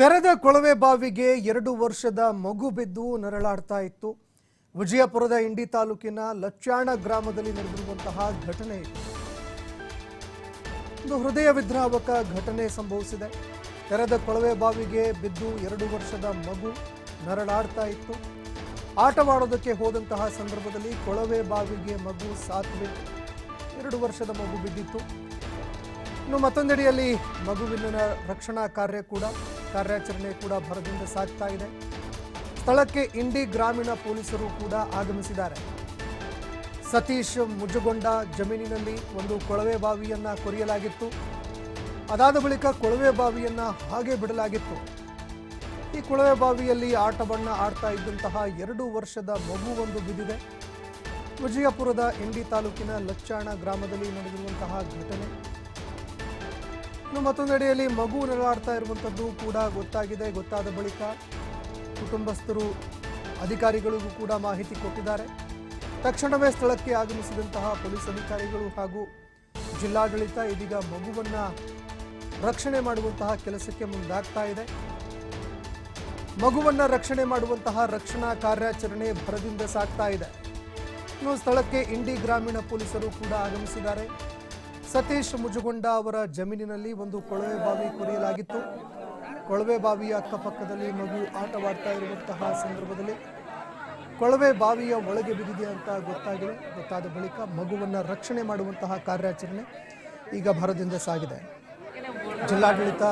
ತೆರೆದ ಕೊಳವೆ ಬಾವಿಗೆ ಎರಡು ವರ್ಷದ ಮಗು ಬಿದ್ದು ನರಳಾಡ್ತಾ ಇತ್ತು. ವಿಜಯಪುರದ ಇಂಡಿ ತಾಲೂಕಿನ ಲಚ್ಚಾಣ ಗ್ರಾಮದಲ್ಲಿ ನಡೆದಿರುವಂತಹ ಘಟನೆ ಇದು. ಹೃದಯ ವಿದ್ರಾವಕ ಘಟನೆ ಸಂಭವಿಸಿದೆ. ತೆರೆದ ಕೊಳವೆ ಬಾವಿಗೆ ಬಿದ್ದು ಎರಡು ವರ್ಷದ ಮಗು ನರಳಾಡ್ತಾ ಇತ್ತು. ಆಟವಾಡೋದಕ್ಕೆ ಹೋದಂತಹ ಸಂದರ್ಭದಲ್ಲಿ ಕೊಳವೆ ಬಾವಿಗೆ ಮಗು ಸಾತ್ವಿಕ್ ಎರಡು ವರ್ಷದ ಮಗು ಬಿದ್ದಿತ್ತು. ಇನ್ನು ಮತ್ತೊಂದೆಡೆಯಲ್ಲಿ ಮಗುವಿನ ರಕ್ಷಣಾ ಕಾರ್ಯ ಕೂಡ ಕಾರ್ಯಾಚರಣೆ ಕೂಡ ಭರದಿಂದ ಸಾಗ್ತಾ ಇದೆ. ಸ್ಥಳಕ್ಕೆ ಇಂಡಿ ಗ್ರಾಮೀಣ ಪೊಲೀಸರು ಕೂಡ ಆಗಮಿಸಿದ್ದಾರೆ. ಸತೀಶ್ ಮುಜುಗೊಂಡ ಜಮೀನಿನಲ್ಲಿ ಒಂದು ಕೊಳವೆ ಬಾವಿಯನ್ನ ಕೊರೆಯಲಾಗಿತ್ತು. ಅದಾದ ಬಳಿಕ ಕೊಳವೆ ಬಾವಿಯನ್ನ ಹಾಗೆ ಬಿಡಲಾಗಿತ್ತು. ಈ ಕೊಳವೆ ಬಾವಿಯಲ್ಲಿ ಆಟವನ್ನ ಆಡ್ತಾ ಇದ್ದಂತಹ ಎರಡು ವರ್ಷದ ಮಗು ಒಂದು ಬಿದ್ದಿದೆ. ವಿಜಯಪುರದ ಇಂಡಿ ತಾಲೂಕಿನ ಲಚ್ಚಾಣ ಗ್ರಾಮದಲ್ಲಿ ನಡೆದಿರುವಂತಹ ಘಟನೆ. ಇನ್ನು ಮತ್ತೊಂದೆಡೆಯಲ್ಲಿ ಮಗು ನರಳಾಡ್ತಾ ಇರುವಂಥದ್ದು ಕೂಡ ಗೊತ್ತಾಗಿದೆ. ಗೊತ್ತಾದ ಬಳಿಕ ಕುಟುಂಬಸ್ಥರು, ಅಧಿಕಾರಿಗಳಿಗೂ ಕೂಡ ಮಾಹಿತಿ ಕೊಟ್ಟಿದ್ದಾರೆ. ತಕ್ಷಣವೇ ಸ್ಥಳಕ್ಕೆ ಆಗಮಿಸಿದಂತಹ ಪೊಲೀಸ್ ಅಧಿಕಾರಿಗಳು ಹಾಗೂ ಜಿಲ್ಲಾಡಳಿತ ಇದೀಗ ಮಗುವನ್ನ ರಕ್ಷಣೆ ಮಾಡುವಂತಹ ಕೆಲಸಕ್ಕೆ ಮುಂದಾಗ್ತಾ ಇದೆ. ಮಗುವನ್ನ ರಕ್ಷಣೆ ಮಾಡುವಂತಹ ರಕ್ಷಣಾ ಕಾರ್ಯಾಚರಣೆ ಭರದಿಂದ ಸಾಗ್ತಾ ಇದೆ. ಇನ್ನು ಸ್ಥಳಕ್ಕೆ ಇಂಡಿ ಗ್ರಾಮೀಣ ಪೊಲೀಸರು ಕೂಡ ಆಗಮಿಸಿದ್ದಾರೆ. ಸತೀಶ್ ಮುಜುಗೊಂಡ ಅವರ ಜಮೀನಿನಲ್ಲಿ ಒಂದು ಕೊಳವೆ ಬಾವಿ ಕೊರೆಯಲಾಗಿತ್ತು ಕೊಳವೆ ಬಾವಿಯ ಅಕ್ಕಪಕ್ಕದಲ್ಲಿ ಮಗು ಆಟವಾಡ್ತಾ ಇರುವಂತಹ ಸಂದರ್ಭದಲ್ಲಿ ಕೊಳವೆ ಬಾವಿಯ ಒಳಗೆ ಬಿದ್ದಿದೆ ಅಂತ ಗೊತ್ತಾಗಿದೆ. ಗೊತ್ತಾದ ಬಳಿಕ ಮಗುವನ್ನ ರಕ್ಷಣೆ ಮಾಡುವಂತಹ ಕಾರ್ಯಾಚರಣೆ ಈಗ ಭರದಿಂದ ಸಾಗಿದೆ. ಜಿಲ್ಲಾಡಳಿತ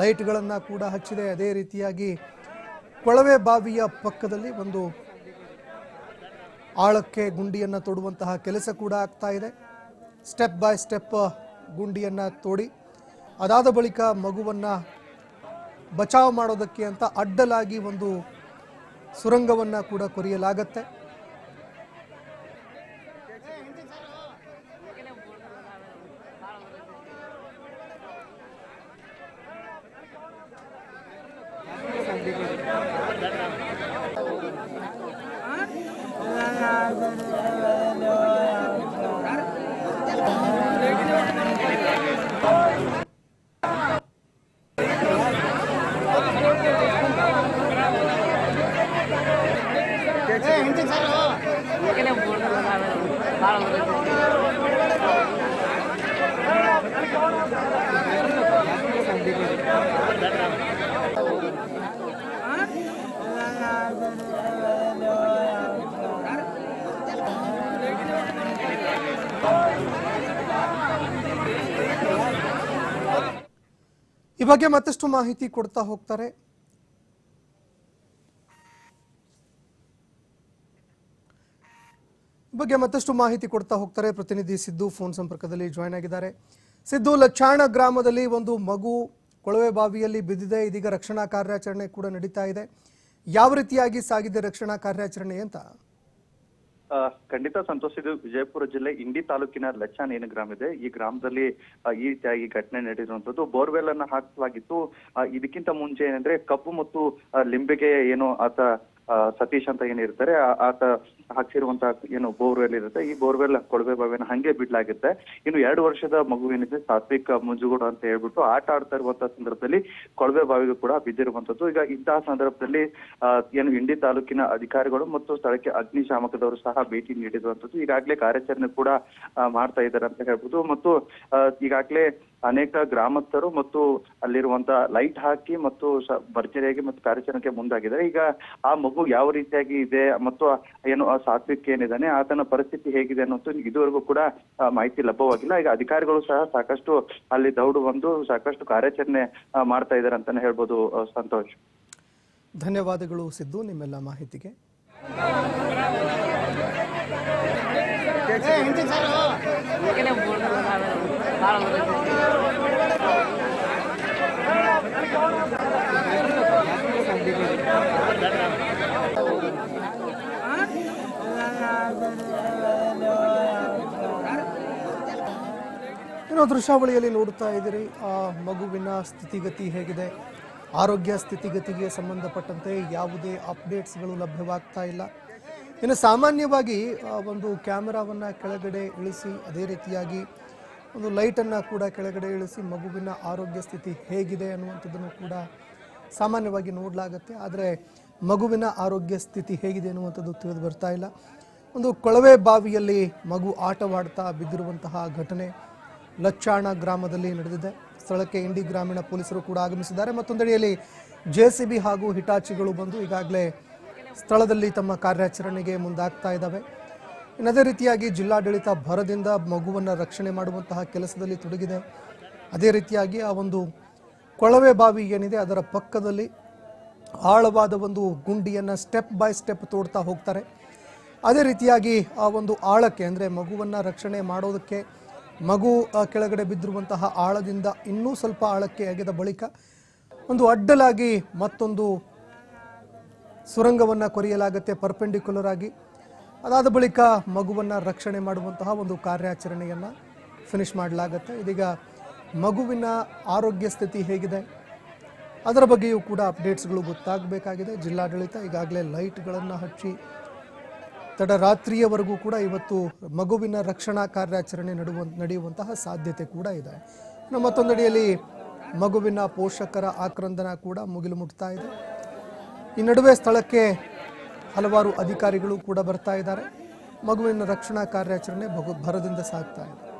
ಲೈಟ್ಗಳನ್ನು ಕೂಡ ಹಚ್ಚಿದೆ. ಅದೇ ರೀತಿಯಾಗಿ ಕೊಳವೆ ಬಾವಿಯ ಪಕ್ಕದಲ್ಲಿ ಒಂದು ಆಳಕ್ಕೆ ಗುಂಡಿಯನ್ನು ತೊಡುವಂತಹ ಕೆಲಸ ಕೂಡ ಆಗ್ತಾ ಇದೆ. ಸ್ಟೆಪ್ ಬೈ ಸ್ಟೆಪ್ ಗುಂಡಿಯನ್ನು ತೋಡಿ, ಅದಾದ ಬಳಿಕ ಮಗುವನ್ನು ಬಚಾವ್ ಮಾಡೋದಕ್ಕೆ ಅಂತ ಅಡ್ಡಲಾಗಿ ಒಂದು ಸುರಂಗವನ್ನು ಕೂಡ ಕೊರೆಯಲಾಗತ್ತೆ. ಈ ಬಗ್ಗೆ ಮತ್ತಷ್ಟು ಮಾಹಿತಿ ಕೊಡ್ತಾ ಹೋಗ್ತಾರೆ. ಬಗ್ಗೆ ಮತ್ತಷ್ಟು ಮಾಹಿತಿ ಕೊಡ್ತಾ ಹೋಗ್ತಾರೆ ಪ್ರತಿನಿಧಿ ಸಿದ್ದು ಫೋನ್ ಸಂಪರ್ಕದಲ್ಲಿ ಜಾಯ್ನ್ ಆಗಿದ್ದಾರೆ. ಸಿದ್ದು, ಲಚ್ಚಾಣ ಗ್ರಾಮದಲ್ಲಿ ಒಂದು ಮಗು ಕೊಳವೆ ಬಾವಿಯಲ್ಲಿ ಬಿದ್ದಿದೆ. ಇದೀಗ ರಕ್ಷಣಾ ಕಾರ್ಯಾಚರಣೆ ಕೂಡ ನಡೀತಾ ಇದೆ. ಯಾವ ರೀತಿಯಾಗಿ ಸಾಗಿದೆ ರಕ್ಷಣಾ ಕಾರ್ಯಾಚರಣೆ ಅಂತ? ಖಂಡಿತ ಸಂತೋಷ ಇದು ವಿಜಯಪುರ ಜಿಲ್ಲೆ ಇಂಡಿ ತಾಲೂಕಿನ ಲಚ್ಚಾನ್ ಏನು ಗ್ರಾಮ ಇದೆ. ಈ ಗ್ರಾಮದಲ್ಲಿ ಈ ರೀತಿಯಾಗಿ ಘಟನೆ ನಡೆದಿರುವಂತದ್ದು ಬೋರ್ವೆಲ್ ಅನ್ನ ಹಾಕಲಾಗಿತ್ತು. ಇದಕ್ಕಿಂತ ಮುಂಚೆ ಏನಂದ್ರೆ ಕಬ್ಬು ಮತ್ತು ಲಿಂಬೆಗೆ ಏನು ಆತ ಸತೀಶ್ ಅಂತ ಏನಿರ್ತಾರೆ ಆತ ಹಾಕ್ಸಿರುವಂತ ಏನು ಬೋರ್ವೆಲ್ ಇರುತ್ತೆ, ಈ ಬೋರ್ವೆಲ್ ಕೊಳವೆ ಬಾವಿನ ಹಂಗೆ ಬಿಡ್ಲಾಗುತ್ತೆ. ಇನ್ನು ಎರಡು ವರ್ಷದ ಮಗು ಏನಿದೆ ಸಾತ್ವಿಕ್ ಮುಂಜುಗೂಡು ಅಂತ ಹೇಳ್ಬಿಟ್ಟು ಆಟ ಆಡ್ತಾ ಇರುವಂತಹ ಸಂದರ್ಭದಲ್ಲಿ ಕೊಳವೆ ಬಾವಿಗೂ ಕೂಡ ಬಿದ್ದಿರುವಂತದ್ದು ಈಗ ಇಂತಹ ಸಂದರ್ಭದಲ್ಲಿ ಏನು ಹಿಂಡಿ ತಾಲೂಕಿನ ಅಧಿಕಾರಿಗಳು ಮತ್ತು ಸ್ಥಳಕ್ಕೆ ಅಗ್ನಿಶಾಮಕದವರು ಸಹ ಭೇಟಿ ನೀಡಿರುವಂತದ್ದು ಈಗಾಗಲೇ ಕಾರ್ಯಾಚರಣೆ ಕೂಡ ಮಾಡ್ತಾ ಇದ್ದಾರೆ ಅಂತ ಹೇಳ್ಬೋದು. ಮತ್ತು ಈಗಾಗಲೇ ಅನೇಕ ಗ್ರಾಮಸ್ಥರು ಮತ್ತು ಅಲ್ಲಿರುವಂತ ಲೈಟ್ ಹಾಕಿ ಮತ್ತು ಭರ್ಜರಿಯಾಗಿ ಮತ್ತು ಕಾರ್ಯಾಚರಣೆಗೆ ಮುಂದಾಗಿದ್ದಾರೆ. ಈಗ ಆ ಮಗು ಯಾವ ರೀತಿಯಾಗಿ ಇದೆ ಮತ್ತು ಏನು ಸಾತ್ವಿಕ್ ಏನಿದ್ದಾನೆ ಆತನ ಪರಿಸ್ಥಿತಿ ಹೇಗಿದೆ ಅನ್ನೋದು ಇದುವರೆಗೂ ಕೂಡ ಮಾಹಿತಿ ಲಭ್ಯವಾಗಿಲ್ಲ. ಈಗ ಅಧಿಕಾರಿಗಳು ಸಹ ಸಾಕಷ್ಟು ಅಲ್ಲಿ ದೌಡು ಬಂದು ಸಾಕಷ್ಟು ಕಾರ್ಯಾಚರಣೆ ಮಾಡ್ತಾ ಇದ್ದಾರೆ ಅಂತಾನೆ ಹೇಳ್ಬೋದು ಸಂತೋಷ್. ಧನ್ಯವಾದಗಳು ಸಿದ್ದು ನಿಮ್ಮೆಲ್ಲ ಮಾಹಿತಿಗೆ. ಏನೋ ದೃಶ್ಯಾವಳಿಯಲ್ಲಿ ನೋಡ್ತಾ ಇದ್ದೀರಿ. ಆ ಮಗುವಿನ ಸ್ಥಿತಿಗತಿ ಹೇಗಿದೆ? ಆರೋಗ್ಯ ಸ್ಥಿತಿಗತಿಗೆ ಸಂಬಂಧಪಟ್ಟಂತೆ ಯಾವುದೇ ಅಪ್ಡೇಟ್ಸ್ಗಳು ಲಭ್ಯವಾಗ್ತಾ ಇಲ್ಲ. ಇನ್ನು ಸಾಮಾನ್ಯವಾಗಿ ಒಂದು ಕ್ಯಾಮರಾವನ್ನು ಕೆಳಗಡೆ ಇಳಿಸಿ, ಅದೇ ರೀತಿಯಾಗಿ ಒಂದು ಲೈಟನ್ನು ಕೂಡ ಕೆಳಗಡೆ ಇಳಿಸಿ ಮಗುವಿನ ಆರೋಗ್ಯ ಸ್ಥಿತಿ ಹೇಗಿದೆ ಅನ್ನುವಂಥದ್ದನ್ನು ಕೂಡ ಸಾಮಾನ್ಯವಾಗಿ ನೋಡಲಾಗುತ್ತೆ. ಆದರೆ ಮಗುವಿನ ಆರೋಗ್ಯ ಸ್ಥಿತಿ ಹೇಗಿದೆ ಅನ್ನುವಂಥದ್ದು ತಿಳಿದು ಬರ್ತಾ ಇಲ್ಲ. ಒಂದು ಕೊಳವೆ ಬಾವಿಯಲ್ಲಿ ಮಗು ಆಟವಾಡ್ತಾ ಬಿದ್ದಿರುವಂತಹ ಘಟನೆ ಲಚ್ಚಾಣ ಗ್ರಾಮದಲ್ಲಿ ನಡೆದಿದೆ. ಸ್ಥಳಕ್ಕೆ ಇಂಡಿ ಗ್ರಾಮೀಣ ಪೊಲೀಸರು ಕೂಡ ಆಗಮಿಸಿದ್ದಾರೆ. ಮತ್ತೊಂದೆಡೆಯಲ್ಲಿ ಜೆ ಸಿ ಬಿ ಹಾಗೂ ಹಿಟಾಚಿಗಳು ಬಂದು ಈಗಾಗಲೇ ಸ್ಥಳದಲ್ಲಿ ತಮ್ಮ ಕಾರ್ಯಾಚರಣೆಗೆ ಮುಂದಾಗ್ತಾ ಇದ್ದಾವೆ. ಅದೇ ರೀತಿಯಾಗಿ ಜಿಲ್ಲಾಡಳಿತ ಭರದಿಂದ ಮಗುವನ್ನು ರಕ್ಷಣೆ ಮಾಡುವಂತಹ ಕೆಲಸದಲ್ಲಿ ತೊಡಗಿದೆ. ಅದೇ ರೀತಿಯಾಗಿ ಆ ಒಂದು ಕೊಳವೆ ಬಾವಿ ಏನಿದೆ, ಅದರ ಪಕ್ಕದಲ್ಲಿ ಆಳವಾದ ಒಂದು ಗುಂಡಿಯನ್ನು ಸ್ಟೆಪ್ ಬೈ ಸ್ಟೆಪ್ ತೋಡ್ತಾ ಹೋಗ್ತಾರೆ. ಅದೇ ರೀತಿಯಾಗಿ ಆ ಒಂದು ಆಳಕ್ಕೆ ಅಂದರೆ ಮಗುವನ್ನು ರಕ್ಷಣೆ ಮಾಡೋದಕ್ಕೆ ಮಗು ಕೆಳಗಡೆ ಬಿದ್ದಿರುವಂತಹ ಆಳದಿಂದ ಇನ್ನೂ ಸ್ವಲ್ಪ ಆಳಕ್ಕೆ ಅಗೆದ ಬಳಿಕ ಒಂದು ಅಡ್ಡಲಾಗಿ ಮತ್ತೊಂದು ಸುರಂಗವನ್ನು ಕೊರೆಯಲಾಗುತ್ತೆ ಪರ್ಪೆಂಡಿಕ್ಯುಲರ್ ಆಗಿ ಅದಾದ ಬಳಿಕ ಮಗುವನ್ನು ರಕ್ಷಣೆ ಮಾಡುವಂತಹ ಒಂದು ಕಾರ್ಯಾಚರಣೆಯನ್ನು ಫಿನಿಶ್ ಮಾಡಲಾಗುತ್ತೆ. ಇದೀಗ ಮಗುವಿನ ಆರೋಗ್ಯ ಸ್ಥಿತಿ ಹೇಗಿದೆ? ಅದರ ಬಗ್ಗೆಯೂ ಕೂಡ ಅಪ್ಡೇಟ್ಸ್ಗಳು ಗೊತ್ತಾಗಬೇಕಾಗಿದೆ. ಜಿಲ್ಲಾಡಳಿತ ಈಗಾಗಲೇ ಲೈಟ್ಗಳನ್ನು ಹಚ್ಚಿ ತಡರಾತ್ರಿಯವರೆಗೂ ಕೂಡ ಇವತ್ತು ಮಗುವಿನ ರಕ್ಷಣಾ ಕಾರ್ಯಾಚರಣೆ ನಡುವ ನಡೆಯುವಂತಹ ಸಾಧ್ಯತೆ ಕೂಡ ಇದೆ. ನಮ್ಮ ತೊಂದಡಿಯಲ್ಲಿ ಮಗುವಿನ ಪೋಷಕರ ಆಕ್ರಂದನ ಕೂಡ ಮುಗಿಲು ಮುಟ್ತಾ ಇದೆ. ಈ ನಡುವೆ ಸ್ಥಳಕ್ಕೆ ಹಲವಾರು ಅಧಿಕಾರಿಗಳು ಕೂಡ ಬರ್ತಾ ಇದ್ದಾರೆ. ಮಗುವಿನ ರಕ್ಷಣಾ ಕಾರ್ಯಾಚರಣೆ ಬಹು ಭರದಿಂದ ಸಾಗ್ತಾ ಇದೆ.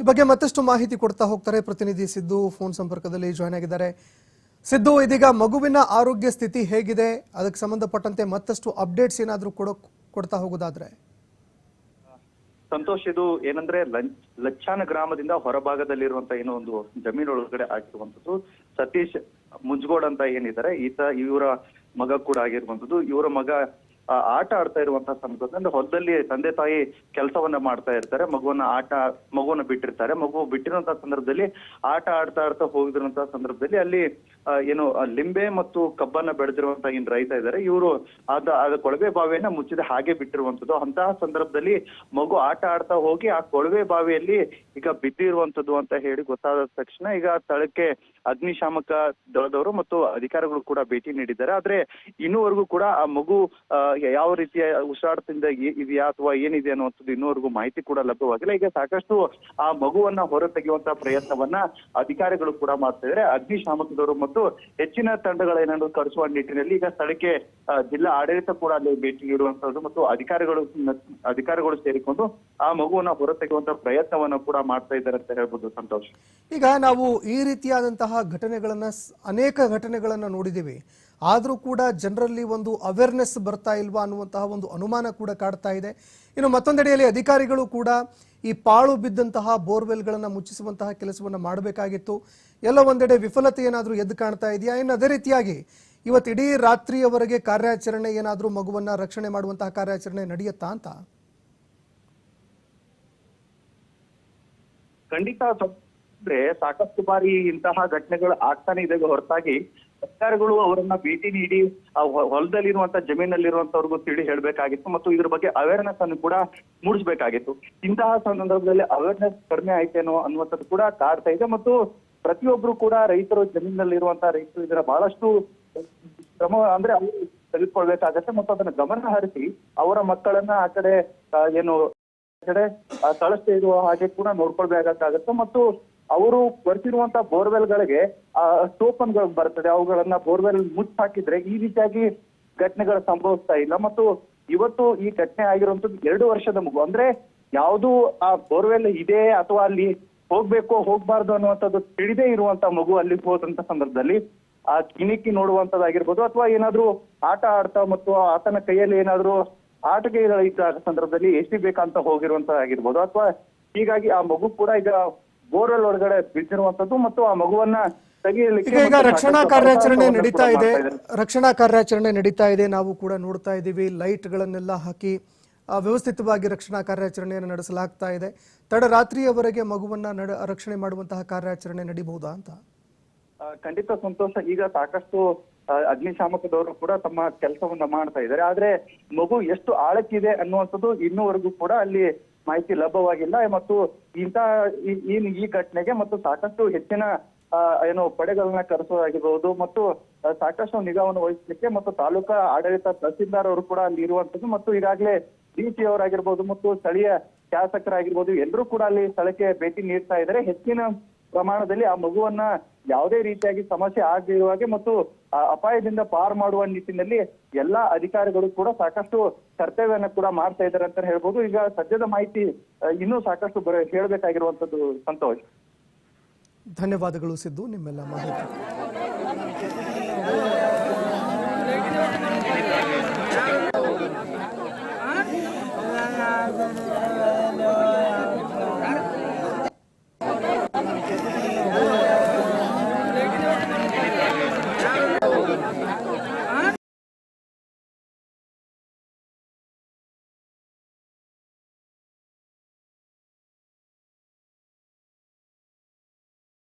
ಈ ಬಗ್ಗೆ ಮತ್ತಷ್ಟು ಮಾಹಿತಿ ಕೊಡ್ತಾ ಹೋಗ್ತಾರೆ ಪ್ರತಿನಿಧಿ ಸಿದ್ದು ಫೋನ್ ಸಂಪರ್ಕದಲ್ಲಿ ಜಾಯ್ನ್ ಆಗಿದ್ದಾರೆ. ಸಿದ್ದು, ಇದೀಗ ಮಗುವಿನ ಆರೋಗ್ಯ ಸ್ಥಿತಿ ಹೇಗಿದೆ? ಅದಕ್ಕೆ ಸಂಬಂಧಪಟ್ಟಂತೆ ಮತ್ತಷ್ಟು ಅಪ್ಡೇಟ್ಸ್ ಏನಾದರೂ ಕೊಡೋ, ಕೊಡ್ತಾ ಹೋಗೋದಾದ್ರೆ. ಸಂತೋಷ್, ಇದು ಏನಂದ್ರೆ ಲಂಚ್ ಲಚ್ಚಾನ ಗ್ರಾಮದಿಂದ ಹೊರಭಾಗದಲ್ಲಿರುವಂತ ಏನೋ ಒಂದು ಜಮೀನು ಒಳಗಡೆ ಆಗಿರುವಂತದ್ದು ಸತೀಶ್ ಮುಂಜ್ಗೋಡ್ ಅಂತ ಏನಿದ್ದಾರೆ, ಈತ ಇವರ ಮಗ ಕೂಡ ಆಗಿರುವಂತದ್ದು ಇವರ ಮಗ ಆಟ ಆಡ್ತಾ ಇರುವಂತಹ ಸಂದರ್ಭದಲ್ಲಿ ಅಂದ್ರೆ ಹೊಲದಲ್ಲಿ ತಂದೆ ತಾಯಿ ಕೆಲಸವನ್ನ ಮಾಡ್ತಾ ಇರ್ತಾರೆ, ಮಗುವನ್ನ ಆಟ, ಮಗುವನ್ನ ಬಿಟ್ಟಿರ್ತಾರೆ. ಮಗು ಬಿಟ್ಟಿರುವಂತಹ ಸಂದರ್ಭದಲ್ಲಿ ಆಟ ಆಡ್ತಾ ಆಡ್ತಾ ಹೋಗಿರುವಂತಹ ಸಂದರ್ಭದಲ್ಲಿ ಅಲ್ಲಿ ಏನು ಲಿಂಬೆ ಮತ್ತು ಕಬ್ಬನ್ನ ಬೆಳೆದಿರುವಂತಹ ಏನ್ ರೈತ ಇದ್ದಾರೆ, ಇವರು ಅದ ಅದ ಕೊಳವೆ ಬಾವಿಯನ್ನ ಮುಚ್ಚಿದ ಹಾಗೆ ಬಿಟ್ಟಿರುವಂತದ್ದು ಅಂತಹ ಸಂದರ್ಭದಲ್ಲಿ ಮಗು ಆಟ ಆಡ್ತಾ ಹೋಗಿ ಆ ಕೊಳವೆ ಬಾವಿಯಲ್ಲಿ ಈಗ ಬಿದ್ದಿರುವಂತದ್ದು ಅಂತ ಹೇಳಿ ಗೊತ್ತಾದ ತಕ್ಷಣ ಈಗ ಸ್ಥಳಕ್ಕೆ ಅಗ್ನಿಶಾಮಕ ದಳದವರು ಮತ್ತು ಅಧಿಕಾರಿಗಳು ಕೂಡ ಭೇಟಿ ನೀಡಿದ್ದಾರೆ. ಆದ್ರೆ ಇನ್ನೂವರೆಗೂ ಕೂಡ ಆ ಮಗು ಯಾವ ರೀತಿಯ ಉಸಿರಾಟದಿಂದ ಇದೆಯಾ ಅಥವಾ ಏನಿದೆ ಅನ್ನುವಂಥದ್ದು ಇನ್ನೂವರೆಗೂ ಮಾಹಿತಿ ಕೂಡ ಲಭ್ಯವಾಗಿಲ್ಲ. ಈಗ ಸಾಕಷ್ಟು ಆ ಮಗುವನ್ನ ಹೊರ ತೆಗೆಯುವಂತ ಪ್ರಯತ್ನವನ್ನ ಅಧಿಕಾರಿಗಳು ಕೂಡ ಮಾಡ್ತಾ ಇದ್ದಾರೆ. ಅಗ್ನಿಶಾಮಕದವರು ಮತ್ತು ಹೆಚ್ಚಿನ ತಂಡಗಳೇನಾದ್ರು ಕರೆಸುವ ನಿಟ್ಟಿನಲ್ಲಿ ಈಗ ಸ್ಥಳಕ್ಕೆ ಜಿಲ್ಲಾ ಆಡಳಿತ ಕೂಡ ಅಲ್ಲಿ ಭೇಟಿ ನೀಡುವಂತದ್ದು ಮತ್ತು ಅಧಿಕಾರಿಗಳು ಅಧಿಕಾರಿಗಳು ಸೇರಿಕೊಂಡು ಆ ಮಗುವನ್ನ ಹೊರ ತೆಗೆಯುವಂತ ಪ್ರಯತ್ನವನ್ನ ಕೂಡ ಮಾಡ್ತಾ ಇದ್ದಾರೆ ಅಂತ ಹೇಳ್ಬೋದು ಸಂತೋಷ್. ಈಗ ನಾವು ಈ ರೀತಿಯಾದಂತಹ ಘಟನೆಗಳನ್ನ ಘಟನೆಗಳನ್ನು ಅನೇಕ ಘಟನೆಗಳನ್ನು ನೋಡಿದ್ದೀವಿ ಆದರೂ ಕೂಡ ಜನರಲ್ಲಿ ಒಂದು ಅವೇರ್ನೆಸ್ ಬರ್ತಾ ಇಲ್ವಾ ಅನ್ನುವಂತಹ ಒಂದು ಅನುಮಾನ ಕೂಡ ಕಾಡ್ತಾ ಇದೆ. ಇನ್ನು ಮತ್ತೊಂದೆಡೆಯಲ್ಲಿ ಅಧಿಕಾರಿಗಳು ಕೂಡ ಈ ಪಾಳು ಬಿದ್ದಂತಹ ಬೋರ್ವೆಲ್ಗಳನ್ನು ಮುಚ್ಚಿಸುವಂತಹ ಕೆಲಸವನ್ನು ಮಾಡಬೇಕಾಗಿತ್ತು. ಎಲ್ಲ ಒಂದೆಡೆ ವಿಫಲತೆ ಏನಾದರೂ ಎದ್ದು ಕಾಣ್ತಾ ಇದೆಯಾ? ಇನ್ನು ಅದೇ ರೀತಿಯಾಗಿ ಇವತ್ತು ಇಡೀ ರಾತ್ರಿಯವರೆಗೆ ಕಾರ್ಯಾಚರಣೆ ಏನಾದರೂ ಮಗುವನ್ನ ರಕ್ಷಣೆ ಮಾಡುವಂತಹ ಕಾರ್ಯಾಚರಣೆ ನಡೆಯುತ್ತಾ ಅಂತ? ಖಂಡಿತ ಅಂದ್ರೆ ಸಾಕಷ್ಟು ಬಾರಿ ಇಂತಹ ಘಟನೆಗಳು ಆಗ್ತಾನೆ ಇದೆ ಹೊರತಾಗಿ ಸರ್ಕಾರಗಳು ಅವರನ್ನ ಭೇಟಿ ನೀಡಿ ಹೊಲದಲ್ಲಿರುವಂತ ಜಮೀನಲ್ಲಿರುವಂತವ್ರಿಗೂ ತಿಳಿ ಹೇಳ್ಬೇಕಾಗಿತ್ತು ಮತ್ತು ಇದ್ರ ಬಗ್ಗೆ ಅವೇರ್ನೆಸ್ ಅನ್ನು ಕೂಡ ಮೂಡಿಸ್ಬೇಕಾಗಿತ್ತು. ಇಂತಹ ಸಂದರ್ಭದಲ್ಲಿ ಅವೇರ್ನೆಸ್ ಕಡಿಮೆ ಆಯ್ತೇನೋ ಅನ್ನುವಂಥದ್ದು ಕೂಡ ಕಾಡ್ತಾ ಇದೆ ಮತ್ತು ಪ್ರತಿಯೊಬ್ರು ಕೂಡ ರೈತರು ಜಮೀನಿನಲ್ಲಿರುವಂತಹ ರೈತರು ಇದರ ಬಹಳಷ್ಟು ಕ್ರಮ ಅಂದ್ರೆ ಅವರು ತೆಗೆದುಕೊಳ್ಬೇಕಾಗತ್ತೆ ಮತ್ತು ಅದನ್ನ ಗಮನ ಹರಿಸಿ ಅವರ ಮಕ್ಕಳನ್ನ ಆ ಕಡೆ ಏನು ಕಡೆ ಕಳಿಸ್ತಾ ಇರುವ ಹಾಗೆ ಕೂಡ ನೋಡ್ಕೊಳ್ಬೇಕಾಗತ್ತೆ ಮತ್ತು ಅವರು ಬರ್ತಿರುವಂತ ಬೋರ್ವೆಲ್ ಗಳಿಗೆ ಆ ಟೋಪನ್ಗಳು ಬರ್ತದೆ, ಅವುಗಳನ್ನ ಬೋರ್ವೆಲ್ ಮುಚ್ಚಿ ಹಾಕಿದ್ರೆ ಈ ರೀತಿಯಾಗಿ ಘಟನೆಗಳು ಸಂಭವಿಸ್ತಾ ಇಲ್ಲ. ಮತ್ತು ಇವತ್ತು ಈ ಘಟನೆ ಆಗಿರುವಂತದ್ದು ಎರಡು ವರ್ಷದ ಮಗು. ಅಂದ್ರೆ ಯಾವುದು ಆ ಬೋರ್ವೆಲ್ ಇದೆ ಅಥವಾ ಅಲ್ಲಿ ಹೋಗ್ಬೇಕು ಹೋಗ್ಬಾರ್ದು ಅನ್ನುವಂಥದ್ದು ತಿಳಿದೇ ಇರುವಂತ ಮಗು ಅಲ್ಲಿ ಹೋದಂತ ಸಂದರ್ಭದಲ್ಲಿ, ಆ ಕಿಣಿಕಿ ನೋಡುವಂತದ್ದಾಗಿರ್ಬೋದು ಅಥವಾ ಏನಾದ್ರೂ ಆಟ ಆಡ್ತಾ ಮತ್ತು ಆತನ ಕೈಯಲ್ಲಿ ಏನಾದ್ರೂ ಆಟಿಕೆ ಇದ್ದ ಸಂದರ್ಭದಲ್ಲಿ ಎಷ್ಟು ಬೇಕಂತ ಹೋಗಿರುವಂತದ್ದಾಗಿರ್ಬೋದು ಅಥವಾ ಹೀಗಾಗಿ ಆ ಮಗು ಕೂಡ ಈಗ ಬೋರ್ವೆಲ್ ಒಳಗಡೆ ಬಿದ್ದಿರುವಂತದ್ದು ಮತ್ತು ಆ ಮಗುವನ್ನ ಈಗ ಈಗ ರಕ್ಷಣಾ ಕಾರ್ಯಾಚರಣೆ ನಡೀತಾ ಇದೆ. ರಕ್ಷಣಾ ಕಾರ್ಯಾಚರಣೆ ನಡೀತಾ ಇದೆ. ನಾವು ಕೂಡ ನೋಡ್ತಾ ಇದ್ದೀವಿ. ಲೈಟ್ಗಳನ್ನೆಲ್ಲ ಹಾಕಿ ವ್ಯವಸ್ಥಿತವಾಗಿ ರಕ್ಷಣಾ ಕಾರ್ಯಾಚರಣೆಯನ್ನು ನಡೆಸಲಾಗ್ತಾ ಇದೆ. ತಡರಾತ್ರಿಯವರೆಗೆ ಮಗುವನ್ನ ನಡ ರಕ್ಷಣೆ ಮಾಡುವಂತಹ ಕಾರ್ಯಾಚರಣೆ ನಡೀಬಹುದಾ ಅಂತ? ಖಂಡಿತ ಸಂತೋಷ. ಈಗ ಸಾಕಷ್ಟು ಅಗ್ನಿಶಾಮಕದವರು ಕೂಡ ತಮ್ಮ ಕೆಲಸವನ್ನ ಮಾಡ್ತಾ ಇದ್ದಾರೆ. ಆದ್ರೆ ಮಗು ಎಷ್ಟು ಆಳಕ್ಕಿದೆ ಅನ್ನುವಂಥದ್ದು ಇನ್ನೂವರೆಗೂ ಕೂಡ ಅಲ್ಲಿ ಮಾಹಿತಿ ಲಭ್ಯವಾಗಿಲ್ಲ. ಮತ್ತು ಇಂತಹ ಈ- ಈ ಘಟನೆಗೆ ಮತ್ತು ಸಾಕಷ್ಟು ಹೆಚ್ಚಿನ ಏನು ಪಡೆಗಳನ್ನ ಕರೆಸೋದಾಗಿರ್ಬೋದು ಮತ್ತು ಸಾಕಷ್ಟು ನಿಗಾವನ್ನು ವಹಿಸಲಿಕ್ಕೆ ಮತ್ತು ತಾಲೂಕಾ ಆಡಳಿತ ತಹಸೀಲ್ದಾರ್ ಕೂಡ ಅಲ್ಲಿ ಇರುವಂತದ್ದು ಮತ್ತು ಈಗಾಗಲೇ ಡಿಸಿ ಅವರಾಗಿರ್ಬೋದು ಮತ್ತು ಸ್ಥಳೀಯ ಶಾಸಕರಾಗಿರ್ಬೋದು ಎಲ್ಲರೂ ಕೂಡ ಅಲ್ಲಿ ಸ್ಥಳಕ್ಕೆ ಭೇಟಿ ನೀಡ್ತಾ ಇದ್ದಾರೆ. ಹೆಚ್ಚಿನ ಪ್ರಮಾಣದಲ್ಲಿ ಆ ಮಗುವನ್ನ ಯಾವುದೇ ರೀತಿಯಾಗಿ ಸಮಸ್ಯೆ ಆಗದಿರುವ ಹಾಗೆ ಮತ್ತು ಅಪಾಯದಿಂದ ಪಾರು ಮಾಡುವ ನಿಟ್ಟಿನಲ್ಲಿ ಎಲ್ಲಾ ಅಧಿಕಾರಿಗಳು ಕೂಡ ಸಾಕಷ್ಟು ಕರ್ತವ್ಯವನ್ನು ಕೂಡ ಮಾಡ್ತಾ ಇದ್ದಾರೆ ಅಂತ ಹೇಳ್ಬೋದು. ಈಗ ಸದ್ಯದ ಮಾಹಿತಿ ಇನ್ನೂ ಸಾಕಷ್ಟು ಹೇಳಬೇಕಾಗಿರುವಂತದ್ದು ಸಂತೋಷ್. ಧನ್ಯವಾದಗಳು ಸಿದ್ದು, ನಿಮ್ಮೆಲ್ಲ ಮಾಹಿತಿ.